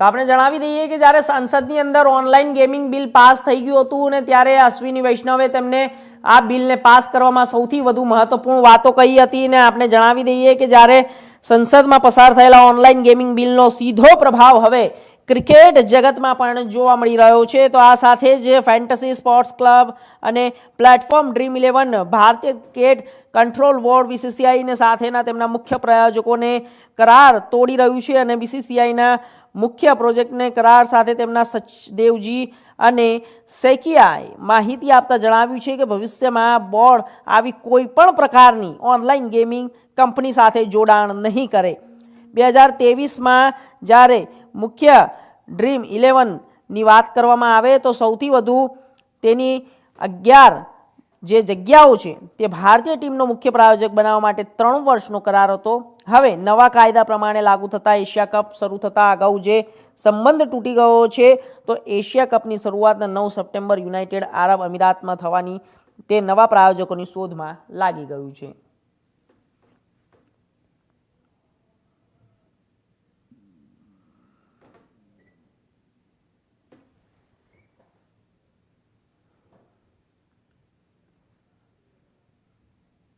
તો આપણે જણાવી દઈએ કે જ્યારે સંસદની અંદર ઓનલાઈન ગેમિંગ બિલ પાસ થઈ ગયું હતું અને ત્યારે અશ્વિની વૈષ્ણવે તેમને આ બિલને પાસ કરવામાં સૌથી વધુ મહત્વપૂર્ણ વાતો કહી હતી અને આપણે જણાવી દઈએ કે જ્યારે સંસદમાં પસાર થયેલા ઓનલાઈન ગેમિંગ બિલનો સીધો પ્રભાવ હવે ક્રિકેટ જગતમાં પણ જોવા મળી રહ્યો છે. તો આ સાથે જ ફેન્ટસી સ્પોર્ટ્સ ક્લબ અને પ્લેટફોર્મ ડ્રીમ ઇલેવન ભારતીય ક્રિકેટ કંટ્રોલ બોર્ડ બીસીસીઆઈને સાથેના તેમના મુખ્ય પ્રાયોજકોને કરાર તોડી રહ્યું છે અને બીસીસીઆઈના મુખ્ય પ્રોજેક્ટને કરાર સાથે તેમના સચદેવજી અને શેકિયાએ માહિતી આપતા જણાવ્યું છે કે ભવિષ્યમાં બોર્ડ આવી કોઈ પણ પ્રકારની ઓનલાઈન ગેમિંગ કંપની સાથે જોડાણ નહીં કરે. બે હજાર તેવીસમાં જ્યારે મુખ્ય ડ્રીમ ઇલેવનની વાત કરવામાં આવે તો સૌથી વધુ તેની અગિયાર જે જગ્યાઓ છે તે ભારતીય ટીમનો મુખ્ય પ્રાયોજક બનાવવા માટે ત્રણ વર્ષનો કરાર હતો. હવે નવા કાયદા પ્રમાણે લાગુ થતા એશિયા કપ શરૂ થતાં અગાઉ જે સંબંધ તૂટી ગયો છે તો એશિયા કપની શરૂઆત નવ સપ્ટેમ્બર યુનાઇટેડ આરબ અમીરાતમાં થવાની તે નવા પ્રાયોજકોની શોધમાં લાગી ગયું છે.